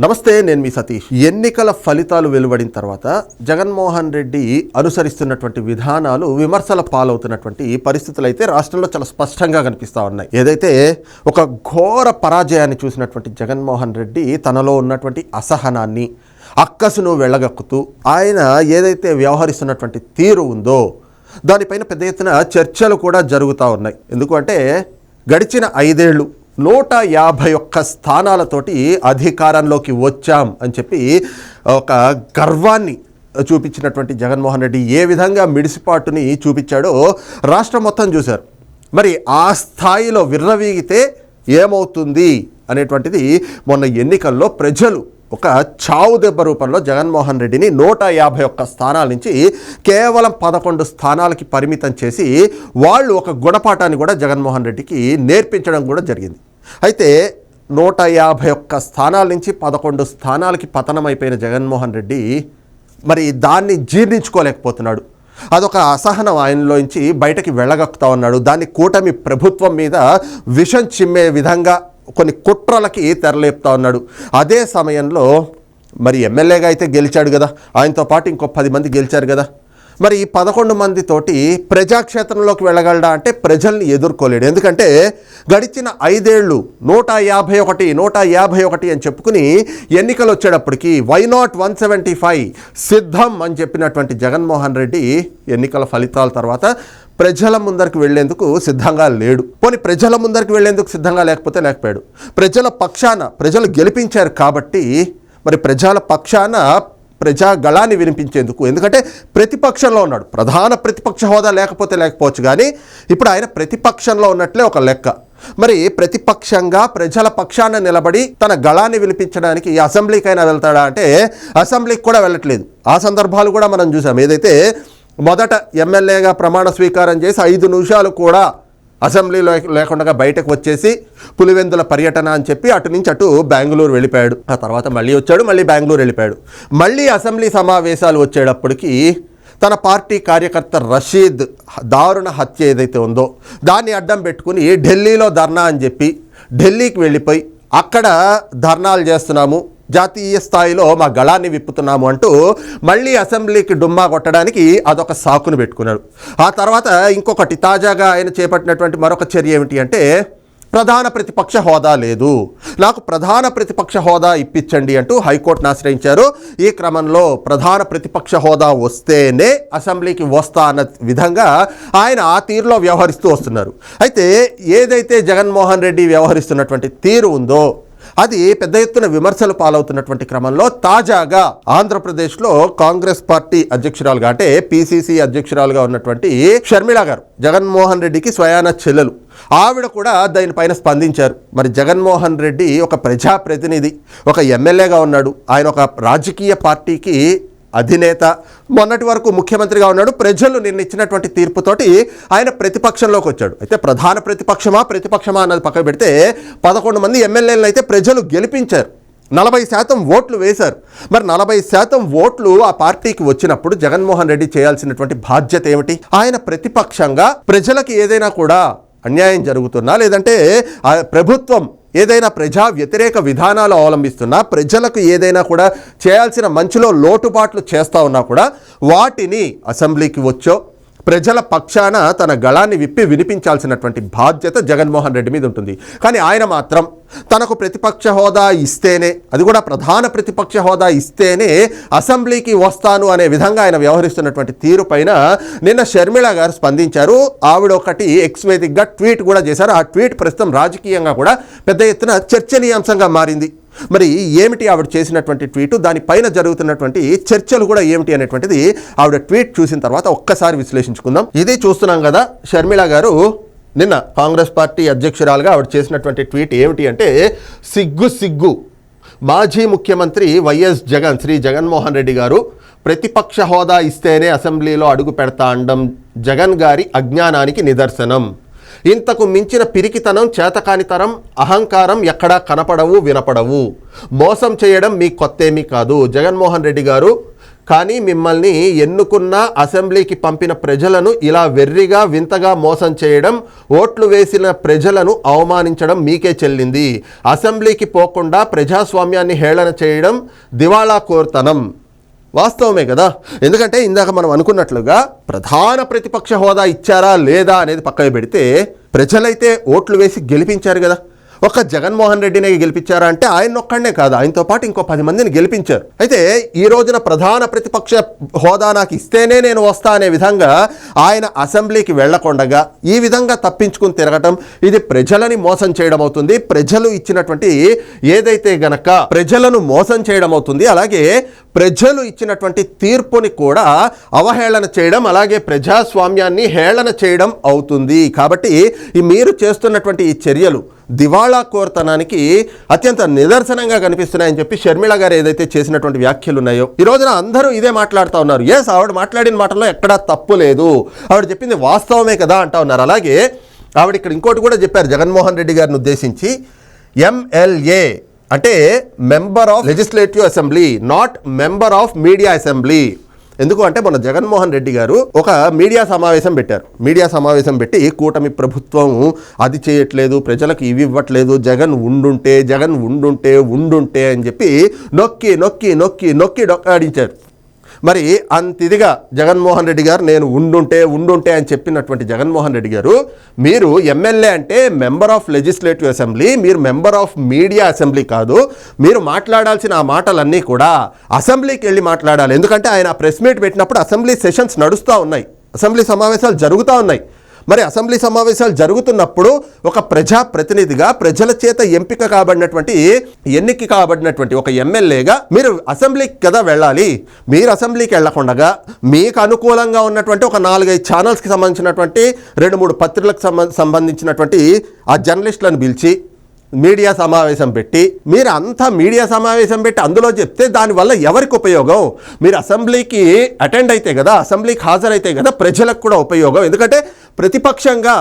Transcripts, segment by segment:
నమస్తే నేను మీ సతీష్. ఎన్నికల ఫలితాలు వెలువడిన తర్వాత జగన్మోహన్ రెడ్డి అనుసరిస్తున్నటువంటి విధానాలు విమర్శల పాలవుతున్నటువంటి పరిస్థితులు అయితే రాష్ట్రంలో చాలా స్పష్టంగా కనిపిస్తూ ఉన్నాయి. ఏదైతే ఒక ఘోర పరాజయాన్ని చూసినటువంటి జగన్మోహన్ రెడ్డి తనలో ఉన్నటువంటి అసహనాన్ని అక్కసును వెళ్ళగక్కుతూ ఆయన ఏదైతే వ్యవహరిస్తున్నటువంటి తీరు ఉందో దానిపైన పెద్ద ఎత్తున చర్చలు కూడా జరుగుతూ ఉన్నాయి. ఎందుకంటే గడిచిన ఐదేళ్ళు నూట యాభై ఒక్క స్థానాలతోటి అధికారంలోకి వచ్చాం అని చెప్పి ఒక గర్వాన్ని చూపించినటువంటి జగన్మోహన్ రెడ్డి ఏ విధంగా మిడిసిపాటుని చూపించాడో రాష్ట్రం మొత్తం చూశారు. మరి ఆ స్థాయిలో విర్రవీగితే ఏమవుతుంది అనేటువంటిది మొన్న ఎన్నికల్లో ప్రజలు ఒక చావు దెబ్బ రూపంలో జగన్మోహన్ రెడ్డిని నూట యాభై ఒక్క స్థానాల నుంచి కేవలం పదకొండు స్థానాలకి పరిమితం చేసి వాళ్ళు ఒక గుణపాఠాన్ని కూడా జగన్మోహన్ రెడ్డికి నేర్పించడం కూడా జరిగింది. అయితే నూట యాభై ఒక్క స్థానాల నుంచి పదకొండు స్థానాలకి పతనమైపోయిన జగన్మోహన్ రెడ్డి మరి దాన్ని జీర్ణించుకోలేకపోతున్నాడు. అదొక అసహనం ఆయనలోంచి బయటకి వెళ్ళగక్కుతా ఉన్నాడు. దాన్ని కూటమి ప్రభుత్వం మీద విషం చిమ్మే విధంగా కొన్ని కుట్రలకి తెరలేపుతా ఉన్నాడు. అదే సమయంలో మరి ఎమ్మెల్యేగా అయితే గెలిచాడు కదా. ఆయనతో పాటు ఇంకో పది మంది గెలిచారు కదా. మరి ఈ పదకొండు మందితోటి ప్రజాక్షేత్రంలోకి వెళ్ళగలడా అంటే ప్రజల్ని ఎదుర్కోలేడు. ఎందుకంటే గడిచిన ఐదేళ్ళు నూట యాభై ఒకటి నూట యాభై ఒకటి అని చెప్పుకుని ఎన్నికలు వచ్చేటప్పటికి why not one seventy five సిద్ధం అని చెప్పినటువంటి జగన్మోహన్ రెడ్డి ఎన్నికల ఫలితాల తర్వాత ప్రజల ముందరికి వెళ్ళేందుకు సిద్ధంగా లేడు. పోనీ ప్రజల ముందరికి వెళ్ళేందుకు సిద్ధంగా లేకపోతే లేకపోయాడు. ప్రజల పక్షాన ప్రజలు గెలిపించారు కాబట్టి మరి ప్రజల పక్షాన ప్రజా గళాన్ని వినిపించేందుకు. ఎందుకంటే ప్రతిపక్షంలో ఉన్నాడు. ప్రధాన ప్రతిపక్ష హోదా లేకపోతే లేకపోవచ్చు కానీ ఇప్పుడు ఆయన ప్రతిపక్షంలో ఉన్నట్లే ఒక లెక్క. మరి ప్రతిపక్షంగా ప్రజల పక్షాన నిలబడి తన గళాన్ని వినిపించడానికి ఈ అసెంబ్లీకైనా వెళ్తాడా అంటే అసెంబ్లీకి కూడా వెళ్ళట్లేదు. ఆ సందర్భాలు కూడా మనం చూసాం. ఏదైతే మొదట ఎమ్మెల్యేగా ప్రమాణ స్వీకారం చేసి ఐదు నిమిషాలు కూడా అసెంబ్లీలో లేకుండా బయటకు వచ్చేసి పులివెందుల పర్యటన అని చెప్పి అటు నుంచి అటు బెంగళూరు వెళ్ళిపోయాడు. ఆ తర్వాత మళ్ళీ వచ్చాడు మళ్ళీ బెంగళూరు వెళ్ళిపోయాడు. మళ్ళీ అసెంబ్లీ సమావేశాలు వచ్చేటప్పటికి తన పార్టీ కార్యకర్త రషీద్ దారుణ హత్య ఏదైతే ఉందో దాన్ని అడ్డం పెట్టుకుని ఢిల్లీలో ధర్నా అని చెప్పి ఢిల్లీకి వెళ్ళిపోయి అక్కడ ధర్నాలు చేస్తున్నాము. జాతీయ స్థాయిలో మా గళాన్ని విప్పుతున్నాము అంటూ మళ్ళీ అసెంబ్లీకి డుమ్మా కొట్టడానికి అదొక సాకును పెట్టుకున్నాడు. ఆ తర్వాత ఇంకొకటి తాజాగా ఆయన చేపట్టినటువంటి మరొక చర్య ఏమిటి అంటే ప్రధాన ప్రతిపక్ష హోదా లేదు. నాకు ప్రధాన ప్రతిపక్ష హోదా ఇప్పించండి అంటూ హైకోర్టును ఆశ్రయించారు. ఈ క్రమంలో ప్రధాన ప్రతిపక్ష హోదా వస్తేనే అసెంబ్లీకి వస్తా అన్న విధంగా ఆయన ఆ తీరులో వ్యవహరిస్తూ వస్తున్నారు. అయితే ఏదైతే జగన్మోహన్ రెడ్డి వ్యవహరిస్తున్నటువంటి తీరు ఉందో అది పెద్ద ఎత్తున విమర్శలు పాలవుతున్నటువంటి క్రమంలో తాజాగా ఆంధ్రప్రదేశ్లో కాంగ్రెస్ పార్టీ అధ్యక్షురాలుగా అంటే పిసిసి అధ్యక్షురాలుగా ఉన్నటువంటి షర్మిళ గారు జగన్మోహన్ రెడ్డికి స్వయాన చెల్లెలు. ఆవిడ కూడా దానిపైన స్పందించారు. మరి జగన్మోహన్ రెడ్డి ఒక ప్రజాప్రతినిధి ఒక ఎమ్మెల్యేగా ఉన్నాడు. ఆయన ఒక రాజకీయ పార్టీకి అధినేత. మొన్నటి వరకు ముఖ్యమంత్రిగా ఉన్నాడు. ప్రజలు నిన్న ఇచ్చినటువంటి తీర్పుతోటి ఆయన ప్రతిపక్షంలోకి వచ్చాడు. అయితే ప్రధాన ప్రతిపక్షమా ప్రతిపక్షమా అన్నది పక్కన పెడితే పదకొండు మంది ఎమ్మెల్యేలను అయితే ప్రజలు గెలిపించారు. నలభై శాతం ఓట్లు వేశారు. మరి నలభై శాతం ఓట్లు ఆ పార్టీకి వచ్చినప్పుడు జగన్మోహన్ రెడ్డి చేయాల్సినటువంటి బాధ్యత ఏమిటి? ఆయన ప్రతిపక్షంగా ప్రజలకు ఏదైనా కూడా అన్యాయం జరుగుతున్నా లేదంటే ప్రభుత్వం ఏదైనా ప్రజా వ్యతిరేక విధానాలు అవలంబిస్తున్నా ప్రజలకు ఏదైనా కూడా చేయాల్సిన మంచిలో లోటుపాట్లు చేస్తూ ఉన్నా కూడా వాటిని అసెంబ్లీకి వచ్చో ప్రజల పక్షాన తన గళాన్ని విప్పి వినిపించాల్సినటువంటి బాధ్యత జగన్మోహన్ రెడ్డి మీద ఉంటుంది. కానీ ఆయన మాత్రం తనకు ప్రతిపక్ష హోదా ఇస్తేనే అది కూడా ప్రధాన ప్రతిపక్ష హోదా ఇస్తేనే అసెంబ్లీకి వస్తాను అనే విధంగా ఆయన వ్యవహరిస్తున్నటువంటి తీరు పైన నిన్న షర్మిళ గారు స్పందించారు. ఆవిడ ఒకటి ఎక్స్వేదిక్గా ట్వీట్ కూడా చేశారు. ఆ ట్వీట్ ప్రస్తుతం రాజకీయంగా కూడా పెద్ద ఎత్తున చర్చనీయాంశంగా మారింది. మరి ఏమిటి ఆవిడ చేసినటువంటి ట్వీటు? దానిపైన జరుగుతున్నటువంటి చర్చలు కూడా ఏమిటి అనేటువంటిది ఆవిడ ట్వీట్ చూసిన తర్వాత ఒక్కసారి విశ్లేషించుకుందాం. ఇది చూస్తున్నాం కదా షర్మిళ గారు నిన్న కాంగ్రెస్ పార్టీ అధ్యక్షురాలుగా ఆవిడ చేసినటువంటి ట్వీట్ ఏమిటి అంటే సిగ్గు సిగ్గు. మాజీ ముఖ్యమంత్రి వైఎస్ జగన్ శ్రీ జగన్మోహన్ రెడ్డి గారు ప్రతిపక్ష హోదా ఇస్తేనే అసెంబ్లీలో అడుగు పెడతా అండం జగన్ గారి అజ్ఞానానికి నిదర్శనం. ఇంతకు మించిన పిరికితనం చేతకానితనం అహంకారం ఎక్కడా కనపడవు వినపడవు. మోసం చేయడం మీ కొత్తేమీ కాదు. జగన్మోహన్ రెడ్డి గారు కానీ మిమ్మల్ని ఎన్నుకున్న అసెంబ్లీకి పంపిన ప్రజలను ఇలా వెర్రిగా వింతగా మోసం చేయడం ఓట్లు వేసిన ప్రజలను అవమానించడం మీకే చెల్లింది. అసెంబ్లీకి పోకుండా ప్రజాస్వామ్యాన్ని హేళన చేయడం దివాళా కోర్తనం. వాస్తవమే కదా? ఎందుకంటే ఇందాక మనం అనుకున్నట్లుగా ప్రధాన ప్రతిపక్ష హోదా ఇచ్చారా లేదా అనేది పక్కన పెడితే ప్రజలైతే ఓట్లు వేసి గెలిపించారు కదా. ఒక జగన్మోహన్ రెడ్డినే గెలిపించారా అంటే ఆయన ఒక్కడనే కాదు. ఆయనతో పాటు ఇంకో పది మందిని గెలిపించారు. అయితే ఈ రోజున ప్రధాన ప్రతిపక్ష హోదా నాకు ఇస్తేనే నేను వస్తా అనే విధంగా ఆయన అసెంబ్లీకి వెళ్ళకుండగా ఈ విధంగా తప్పించుకుని తిరగటం ఇది ప్రజలని మోసం చేయడం అవుతుంది. ప్రజలు ఇచ్చినటువంటి ఏదైతే గనక ప్రజలను మోసం చేయడం అవుతుంది అలాగే ప్రజలు ఇచ్చినటువంటి తీర్పుని కూడా అవహేళన చేయడం అలాగే ప్రజాస్వామ్యాన్ని హేళన చేయడం అవుతుంది. కాబట్టి ఈ మీరు చేస్తున్నటువంటి ఈ చర్యలు దివాళా కోర్తనానికి అత్యంత నిదర్శనంగా కనిపిస్తున్నాయని చెప్పి షర్మిళ గారు ఏదైతే చేసినటువంటి వ్యాఖ్యలు ఉన్నాయో ఈ రోజున అందరూ ఇదే మాట్లాడుతూ ఉన్నారు. ఎస్ ఆవిడ మాట్లాడిన మాటల్లో ఎక్కడా తప్పు లేదు. ఆవిడ చెప్పింది వాస్తవమే కదా అంటా ఉన్నారు. అలాగే ఆవిడ ఇక్కడ ఇంకోటి కూడా చెప్పారు జగన్మోహన్ రెడ్డి గారిని ఉద్దేశించి. ఎంఎల్ఏ అంటే member of legislative assembly not member of media assembly. ఎందుకు అంటే మన జగన్మోహన్ రెడ్డి గారు ఒక మీడియా సమావేశం పెట్టారు. మీడియా సమావేశం పెట్టి కూటమి ప్రభుత్వం అది చేయట్లేదు ప్రజలకు ఇవి ఇవ్వట్లేదు జగన్ ఉండుంటే జగన్ ఉండుంటే ఉండుంటే అని చెప్పి నొక్కి నొక్కి నొక్కి నొక్కి డొక్కాడించారు. మరి అంత ఇదిగా జగన్మోహన్ రెడ్డి గారు నేను ఉండుంటే ఉండుంటే అని చెప్పినటువంటి జగన్మోహన్ రెడ్డి గారు మీరు ఎమ్మెల్యే అంటే మెంబర్ ఆఫ్ లెజిస్లేటివ్ అసెంబ్లీ మీరు మెంబర్ ఆఫ్ మీడియా అసెంబ్లీ కాదు మీరు మాట్లాడాల్సిన ఆ మాటలన్నీ కూడా అసెంబ్లీకి వెళ్ళి మాట్లాడాలి. ఎందుకంటే ఆయన ప్రెస్ మీట్ పెట్టినప్పుడు అసెంబ్లీ సెషన్స్ నడుస్తూ ఉన్నాయి. అసెంబ్లీ సమావేశాలు జరుగుతూ ఉన్నాయి. మరి అసెంబ్లీ సమావేశాలు జరుగుతున్నప్పుడు ఒక ప్రజా ప్రతినిధిగా ప్రజల చేత ఎంపిక కాబడినటువంటి ఎన్నిక కాబడినటువంటి ఒక ఎమ్మెల్యేగా మీరు అసెంబ్లీకి కదా వెళ్ళాలి? మీరు అసెంబ్లీకి వెళ్ళకుండా మీకు అనుకూలంగా ఉన్నటువంటి ఒక నాలుగైదు ఛానల్స్కి సంబంధించినటువంటి రెండు మూడు పత్రికలకు సంబంధించినటువంటి ఆ జర్నలిస్టులను పిలిచి మీడియా సమావేశం పెట్టి మీరు అంతా మీడియా సమావేశం పెట్టి అందులో చెప్తే దానివల్ల ఎవరికి ఉపయోగం? మీరు అసెంబ్లీకి అటెండ్ అయితే కదా అసెంబ్లీకి హాజరైతే కదా ప్రజలకు కూడా ఉపయోగం. ఎందుకంటే ప్రతిపక్షంగా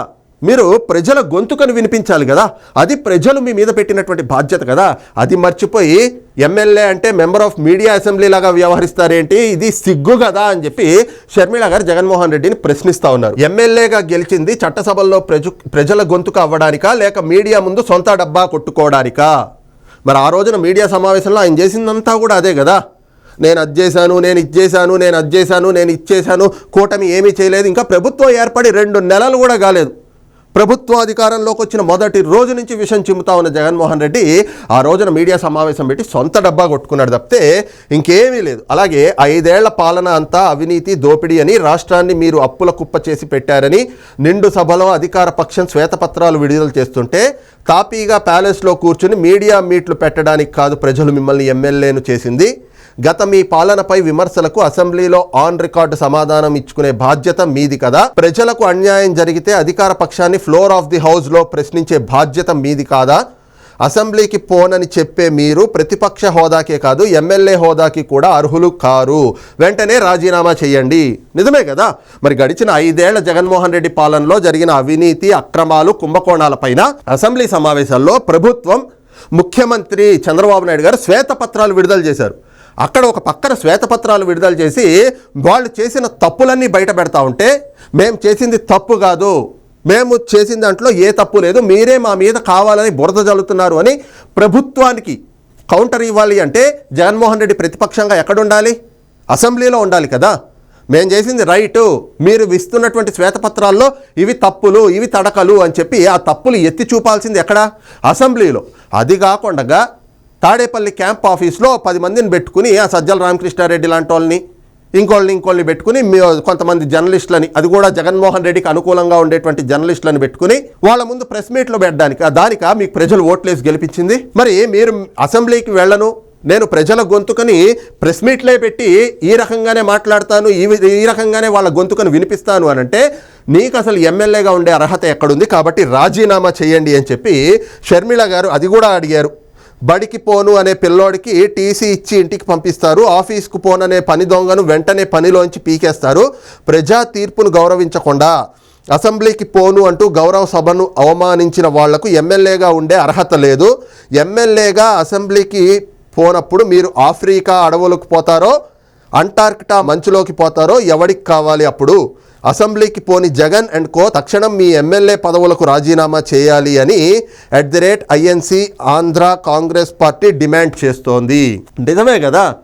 మీరు ప్రజల గొంతుకను వినిపించాలి కదా. అది ప్రజలు మీ మీద పెట్టినటువంటి బాధ్యత కదా. అది మర్చిపోయి ఎమ్మెల్యే అంటే మెంబర్ ఆఫ్ మీడియా అసెంబ్లీ లాగా వ్యవహరిస్తారేంటి? ఇది సిగ్గు కదా అని చెప్పి షర్మిళ గారు జగన్మోహన్ రెడ్డిని ప్రశ్నిస్తా ఉన్నారు. ఎమ్మెల్యేగా గెలిచింది చట్టసభల్లో ప్రజ ప్రజల గొంతుక అవ్వడానికా? లేక మీడియా ముందు సొంత డబ్బా కొట్టుకోవడానికా? మరి ఆ రోజున మీడియా సమావేశంలో ఆయన చేసిందంతా కూడా అదే కదా. నేను అది చేశాను నేను ఇది చేశాను నేను అది చేశాను నేను ఇచ్చేశాను కూటమి ఏమీ చేయలేదు. ఇంకా ప్రభుత్వం ఏర్పడి రెండు నెలలు కూడా కాలేదు. ప్రభుత్వ అధికారంలోకి వచ్చిన మొదటి రోజు నుంచి విషయం చిమ్ముతా ఉన్న జగన్మోహన్ రెడ్డి ఆ రోజున మీడియా సమావేశం పెట్టి సొంత డబ్బా కొట్టుకున్నాడు తప్పితే ఇంకేమీ లేదు. అలాగే ఐదేళ్ళ పాలన అంతా అవినీతి దోపిడీ అని రాష్ట్రాన్ని మీరు అప్పుల కుప్ప చేసి పెట్టారని నిండు సభలో అధికార పక్షం శ్వేతపత్రాలు విడుదల చేస్తుంటే తాపీగా ప్యాలెస్లో కూర్చుని మీడియా మీట్లు పెట్టడానికి కాదు ప్రజలు మిమ్మల్ని ఎమ్మెల్యేను చేసింది. గత మీ పాలనపై విమర్శలకు అసెంబ్లీలో ఆన్ రికార్డు సమాధానం ఇచ్చుకునే బాధ్యత మీది కదా. ప్రజలకు అన్యాయం జరిగితే అధికార పక్షాన్ని ఫ్లోర్ ఆఫ్ ది హౌస్లో ప్రశ్నించే బాధ్యత మీది కాదా? అసెంబ్లీకి పోనని చెప్పే మీరు ప్రతిపక్ష హోదాకే కాదు ఎమ్మెల్యే హోదాకి కూడా అర్హులు కారు. వెంటనే రాజీనామా చేయండి. నిజమే కదా? మరి గడిచిన ఐదేళ్ళ జగన్మోహన్ రెడ్డి పాలనలో జరిగిన అవినీతి అక్రమాలు కుంభకోణాలపైన అసెంబ్లీ సమావేశాల్లో ప్రభుత్వం ముఖ్యమంత్రి చంద్రబాబు నాయుడు గారు శ్వేతపత్రాలు విడుదల చేశారు. అక్కడ ఒక పక్కన శ్వేతపత్రాలు విడుదల చేసి వాళ్ళు చేసిన తప్పులన్నీ బయట పెడతా ఉంటే మేము చేసింది తప్పు కాదు. మేము చేసిన దాంట్లో ఏ తప్పు లేదు. మీరే మా మీద కావాలని బురద జల్లుతున్నారు అని ప్రభుత్వానికి కౌంటర్ ఇవ్వాలి అంటే జగన్మోహన్ రెడ్డి ప్రతిపక్షంగా ఎక్కడ ఉండాలి అసెంబ్లీలో ఉండాలి కదా. మేము చేసింది రైటు. మీరు ఇస్తున్నటువంటి శ్వేతపత్రాల్లో ఇవి తప్పులు ఇవి తడకలు అని చెప్పి ఆ తప్పులు ఎత్తి చూపాల్సింది ఎక్కడ? అసెంబ్లీలో. అది కాకుండా తాడేపల్లి క్యాంప్ ఆఫీస్లో పది మందిని పెట్టుకుని ఆ సజ్జల రామకృష్ణారెడ్డి లాంటి వాళ్ళని ఇంకోళ్ళని ఇంకోళ్ళని పెట్టుకుని మీ కొంతమంది జర్నలిస్టులని అది కూడా జగన్మోహన్ రెడ్డికి అనుకూలంగా ఉండేటువంటి జర్నలిస్టులను పెట్టుకుని వాళ్ళ ముందు ప్రెస్ మీట్లో పెట్టడానికి దానిక మీకు ప్రజలు ఓట్లేసి గెలిపించింది? మరి మీరు అసెంబ్లీకి వెళ్ళను నేను ప్రజల గొంతుకని ప్రెస్ మీట్లే పెట్టి ఈ రకంగానే మాట్లాడతాను ఈ ఈ రకంగానే వాళ్ళ గొంతుకను వినిపిస్తాను అని అంటే నీకు అసలు ఎమ్మెల్యేగా ఉండే అర్హత ఎక్కడుంది? కాబట్టి రాజీనామా చేయండి అని చెప్పి షర్మిళ గారు అది కూడా అడిగారు. బడికి పోను అనే పిల్లోడికి టీసీ ఇచ్చి ఇంటికి పంపిస్తారు. ఆఫీస్కు పోననే పని దొంగను వెంటనే పనిలోంచి పీకేస్తారు. ప్రజా తీర్పును గౌరవించకుండా అసెంబ్లీకి పోను అంటూ గౌరవ సభను అవమానించిన వాళ్ళకు ఎమ్మెల్యేగా ఉండే అర్హత లేదు. ఎమ్మెల్యేగా అసెంబ్లీకి పోనప్పుడు మీరు ఆఫ్రికా అడవులకు పోతారో అంటార్కిటా మంచులోకి పోతారో ఎవడికి కావాలి అప్పుడు? అసెంబ్లీకి పోని జగన్ అండ్ కో తక్షణం మీ ఎమ్మెల్యే పదవులకు రాజీనామా చేయాలి అని at the rate INC Andhra Congress party demand చేస్తోంది. నిజమే కదా.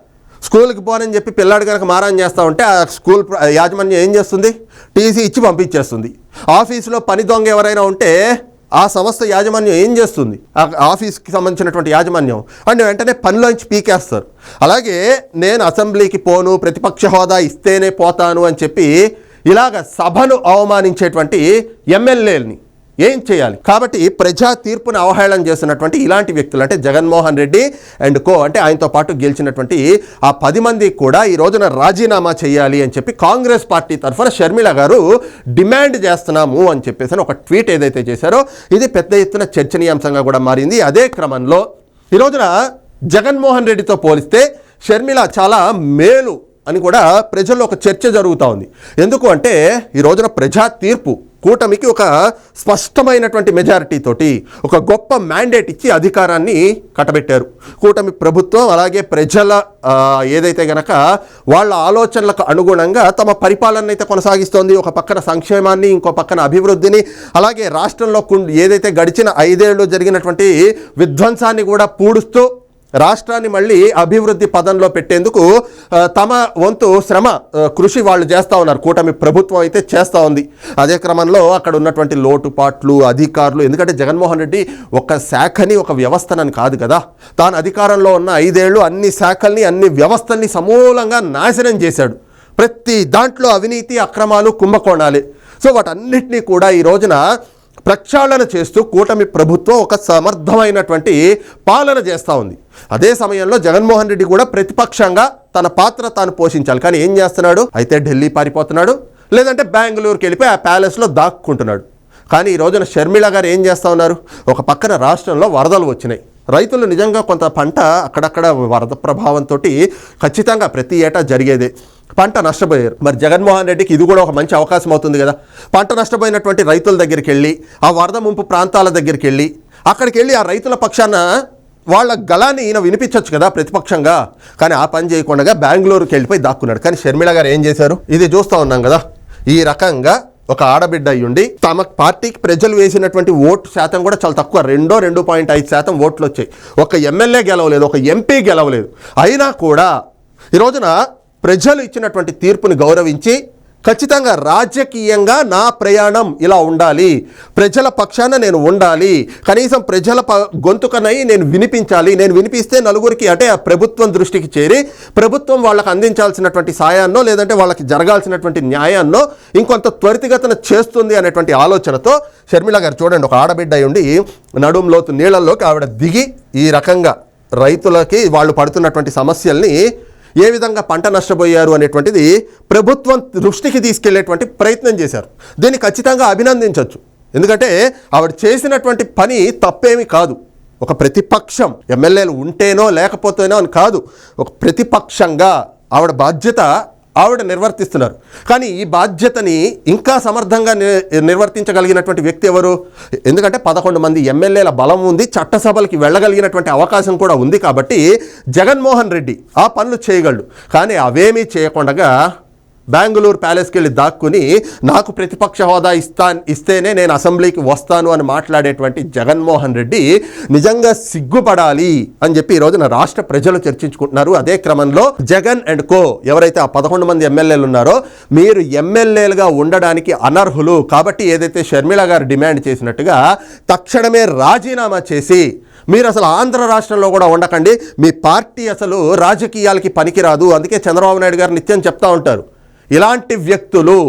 స్కూల్కి పోనని చెప్పి పిల్లాడు కనుక మారాన్ చేస్తా ఉంటే ఆ స్కూల్ యాజమాన్యం ఏం చేస్తుంది? టీసీ ఇచ్చి పంపించేస్తుంది. ఆఫీసులో పని దొంగ ఎవరైనా ఉంటే ఆ సంస్థ యాజమాన్యం ఏం చేస్తుంది? ఆ ఆఫీస్కి సంబంధించినటువంటి యాజమాన్యం. అండ్ వెంటనే పనిలోంచి పీకేస్తారు. అలాగే నేను అసెంబ్లీకి పోను ప్రతిపక్ష హోదా ఇస్తేనే పోతాను అని చెప్పి ఇలాగ సభను అవమానించేటువంటి ఎమ్మెల్యేలని ఏం చేయాలి? కాబట్టి ప్రజా తీర్పును అవహేళన చేస్తున్నటువంటి ఇలాంటి వ్యక్తులు అంటే జగన్మోహన్ రెడ్డి అండ్ కో అంటే ఆయనతో పాటు గెలిచినటువంటి ఆ పది మంది కూడా ఈ రోజున రాజీనామా చేయాలి అని చెప్పి కాంగ్రెస్ పార్టీ తరఫున షర్మిల గారు డిమాండ్ చేస్తున్నాము అని చెప్పేసి అని ఒక ట్వీట్ ఏదైతే చేశారో ఇది పెద్ద ఎత్తున చర్చనీయాంశంగా కూడా మారింది. అదే క్రమంలో ఈ రోజున జగన్మోహన్ రెడ్డితో పోలిస్తే షర్మిల చాలా మేలు అని కూడా ప్రజల్లో ఒక చర్చ జరుగుతూ ఉంది. ఎందుకు అంటే ఈ రోజున ప్రజా తీర్పు కూటమికి ఒక స్పష్టమైనటువంటి మెజారిటీ తోటి ఒక గొప్ప మ్యాండేట్ ఇచ్చి అధికారాన్ని కట్టబెట్టారు. కూటమి ప్రభుత్వం అలాగే ప్రజల ఏదైతే గనక వాళ్ళ ఆలోచనలకు అనుగుణంగా తమ పరిపాలన అయితే కొనసాగిస్తోంది. ఒక పక్కన సంక్షేమాన్ని ఇంకో పక్కన అభివృద్ధిని అలాగే రాష్ట్రంలో కుం- ఏదైతే గడిచిన ఐదేళ్ళు జరిగినటువంటి విధ్వంసాన్ని కూడా పూడుస్తూ రాష్ట్రాన్ని మళ్ళీ అభివృద్ధి పదంలో పెట్టేందుకు తమ వంతు శ్రమ కృషి వాళ్ళు చేస్తూ ఉన్నారు. కూటమి ప్రభుత్వం అయితే చేస్తూ ఉంది. అదే క్రమంలో అక్కడ ఉన్నటువంటి లోటుపాట్లు అధికారులు ఎందుకంటే జగన్మోహన్ రెడ్డి ఒక శాఖని ఒక వ్యవస్థనని కాదు కదా. తాను అధికారంలో ఉన్న ఐదేళ్ళు అన్ని శాఖల్ని అన్ని వ్యవస్థల్ని సమూలంగా నాశనం చేశాడు. ప్రతి దాంట్లో అవినీతి అక్రమాలు కుంభకోణాలే. సో వాటన్నిటినీ కూడా ఈ రోజున ప్రక్షాళన చేస్తూ కూటమి ప్రభుత్వం ఒక సమర్థమైనటువంటి పాలన చేస్తూ ఉంది. అదే సమయంలో జగన్మోహన్ రెడ్డి కూడా ప్రతిపక్షంగా తన పాత్ర తాను పోషించాలి. కానీ ఏం చేస్తున్నాడు? అయితే ఢిల్లీ పారిపోతున్నాడు. లేదంటే బెంగళూరుకి వెళ్ళిపోయి ఆ ప్యాలెస్లో దాక్కుంటున్నాడు. కానీ ఈ రోజున షర్మిళ గారు ఏం చేస్తూ ఉన్నారు? ఒక పక్కన రాష్ట్రంలో వరదలు వచ్చినాయి. రైతులు నిజంగా కొంత పంట అక్కడక్కడ వరద ప్రభావంతో ఖచ్చితంగా ప్రతి ఏటా జరిగేదే. పంట నష్టపోయారు. మరి జగన్మోహన్ రెడ్డికి ఇది కూడా ఒక మంచి అవకాశం అవుతుంది కదా? పంట నష్టపోయినటువంటి రైతుల దగ్గరికి వెళ్ళి ఆ వరద ముంపు ప్రాంతాల దగ్గరికి వెళ్ళి అక్కడికి వెళ్ళి ఆ రైతుల పక్షాన వాళ్ళ గలాన్ని ఈయన వినిపించవచ్చు కదా ప్రతిపక్షంగా. కానీ ఆ పని చేయకుండా బెంగళూరుకి వెళ్ళిపోయి దాక్కున్నాడు. కానీ షర్మిళ గారు ఏం చేశారు? ఇది చూస్తూ ఉన్నాం కదా. ఈ రకంగా ఒక ఆడబిడ్డ అయ్యుండి తమ పార్టీకి ప్రజలు వేసినటువంటి ఓటు శాతం కూడా చాలా తక్కువ. రెండో రెండు పాయింట్ ఐదు శాతం ఓట్లు వచ్చాయి. ఒక ఎమ్మెల్యే గెలవలేదు ఒక ఎంపీ గెలవలేదు. అయినా కూడా ఈ రోజున ప్రజలు ఇచ్చినటువంటి తీర్పుని గౌరవించి ఖచ్చితంగా రాజకీయంగా నా ప్రయాణం ఇలా ఉండాలి. ప్రజల పక్షాన నేను ఉండాలి. కనీసం ప్రజల ప గొంతుకనై నేను వినిపించాలి. నేను వినిపిస్తే నలుగురికి అంటే ఆ ప్రభుత్వం దృష్టికి చేరి ప్రభుత్వం వాళ్ళకి అందించాల్సినటువంటి సాయాన్నో లేదంటే వాళ్ళకి జరగాల్సినటువంటి న్యాయాన్నో ఇంకొంత త్వరితగతన చేస్తుంది అనేటువంటి ఆలోచనతో షర్మిల గారు చూడండి ఒక ఆడబిడ్డ అయి ఉండి నడుంలోతు నీళ్ళల్లోకి ఆవిడ దిగి ఈ రకంగా రైతులకి వాళ్ళు పడుతున్నటువంటి సమస్యల్ని ఏ విధంగా పంట నష్టపోయారు అనేటువంటిది ప్రభుత్వం దృష్టికి తీసుకెళ్ళేటువంటి ప్రయత్నం చేశారు. దీన్ని ఖచ్చితంగా అభినందించవచ్చు ఎందుకంటే ఆవిడ చేసినటువంటి పని తప్పేమీ కాదు. ఒక ప్రతిపక్షం ఎమ్మెల్యేలు ఉంటేనో లేకపోతేనో అని కాదు. ఒక ప్రతిపక్షంగా ఆవిడ బాధ్యత ఆవిడ నిర్వర్తిస్తున్నారు. కానీ ఈ బాధ్యతని ఇంకా సమర్థంగా నిర్వర్తించగలిగినటువంటి వ్యక్తి ఎవరు? ఎందుకంటే పదకొండు మంది ఎమ్మెల్యేల బలం ఉంది చట్టసభలకి వెళ్ళగలిగినటువంటి అవకాశం కూడా ఉంది కాబట్టి జగన్మోహన్ రెడ్డి ఆ పనులు చేయగలడు. కానీ అవేమీ చేయకుండా బెంగళూరు ప్యాలెస్కి వెళ్ళి దాక్కుని నాకు ప్రతిపక్ష హోదా ఇస్తా ఇస్తేనే నేను అసెంబ్లీకి వస్తాను అని మాట్లాడేటువంటి జగన్మోహన్ రెడ్డి నిజంగా సిగ్గుపడాలి అని చెప్పి ఈ రోజున రాష్ట్ర ప్రజలు చర్చించుకుంటున్నారు. అదే క్రమంలో జగన్ అండ్ కో ఎవరైతే ఆ పదకొండు మంది ఎమ్మెల్యేలు ఉన్నారో మీరు ఎమ్మెల్యేలుగా ఉండడానికి అనర్హులు. కాబట్టి ఏదైతే షర్మిల గారు డిమాండ్ చేసినట్టుగా తక్షణమే రాజీనామా చేసి మీరు అసలు ఆంధ్ర రాష్ట్రంలో కూడా ఉండకండి. మీ పార్టీ అసలు రాజకీయాలకి పనికిరాదు. అందుకే చంద్రబాబు నాయుడు గారు నిత్యం చెప్తా ఉంటారు. ఇలాంటి వ్యక్తులు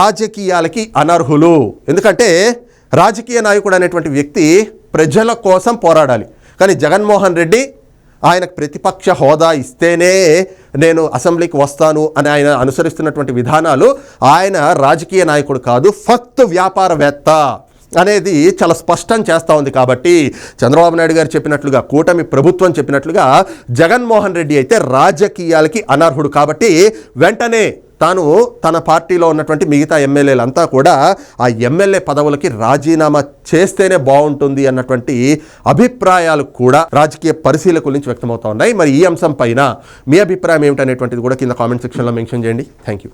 రాజకీయాలకి అనర్హులు. ఎందుకంటే రాజకీయ నాయకుడు అనేటువంటి వ్యక్తి ప్రజల కోసం పోరాడాలి. కానీ జగన్మోహన్ రెడ్డి ఆయనకు ప్రతిపక్ష హోదా ఇస్తేనే నేను అసెంబ్లీకి వస్తాను అని ఆయన అనుసరిస్తున్నటువంటి విధానాలు ఆయన రాజకీయ నాయకుడు కాదు ఫస్ట్ వ్యాపారవేత్త అనేది చాలా స్పష్టం చేస్తూ ఉంది కాబట్టి చంద్రబాబు నాయుడు గారు చెప్పినట్లుగా కూటమి ప్రభుత్వం చెప్పినట్లుగా జగన్మోహన్ రెడ్డి అయితే రాజకీయాలకి అనర్హుడు కాబట్టి వెంటనే తాను తన పార్టీలో ఉన్నటువంటి మిగతా ఎమ్మెల్యేలంతా కూడా ఆ ఎమ్మెల్యే పదవులకి రాజీనామా చేస్తేనే బాగుంటుంది అన్నటువంటి అభిప్రాయాలు కూడా రాజకీయ పరిశీలకుల నుంచి వ్యక్తమవుతా ఉన్నాయి. మరి ఈ అంశం పైన మీ అభిప్రాయం ఏమిటనేటువంటిది కూడా కింద కామెంట్ సెక్షన్లో మెన్షన్ చేయండి. Thank you